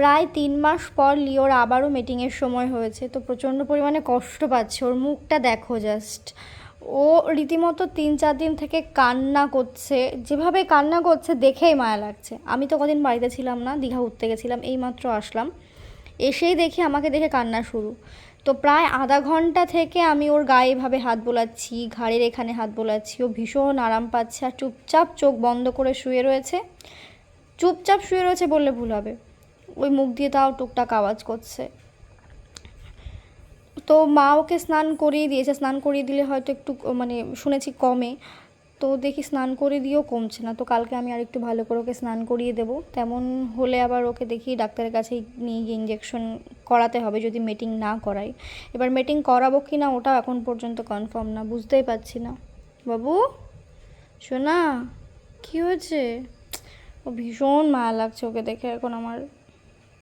প্রায় তিন মাস পর লিওর আবারও মিটিংয়ের সময় হয়েছে। তো প্রচণ্ড পরিমাণে কষ্ট পাচ্ছে। ওর মুখটা দেখো জাস্ট ও রীতিমতো তিন চার দিন থেকে কান্না করছে। যেভাবে কান্না করছে দেখেই মায়া লাগছে। আমি তো কদিন বাড়িতে ছিলাম না, দীঘা উঠতে গেছিলাম, এইমাত্র আসলাম। এসেই দেখি আমাকে দেখে কান্না শুরু। তো প্রায় আধা ঘণ্টা থেকে আমি ওর গায়ে এভাবে হাত বোলাচ্ছি, ঘাড়ের এখানে হাত বোলাচ্ছি। ও ভীষণ আরাম পাচ্ছে আর চুপচাপ চোখ বন্ধ করে শুয়ে রয়েছে। চুপচাপ শুয়ে রয়েছে বললে ভুল হবে। ওই মুখ দিয়ে তাও টুকটাক আওয়াজ করছে। তো মা ওকে স্নান করিয়ে দিয়েছে। স্নান করিয়ে দিলে হয়তো একটু মানে শুনেছি কমে। তো দেখি স্নান করে দিয়েও কমছে না। তো কালকে আমি আর একটু ভালো করে ওকে স্নান করিয়ে দেবো। তেমন হলে আবার ওকে দেখি ডাক্তারের কাছে নিয়ে গিয়ে ইঞ্জেকশন করাতে হবে যদি মিটিং না করাই। এবার মিটিং করাবো কি না ওটাও এখন পর্যন্ত কনফার্ম না। বুঝতেই পারছি না। বাবু শোনা কী হয়েছে? ও ভীষণ মায়া লাগছে ওকে দেখে। এখন আমার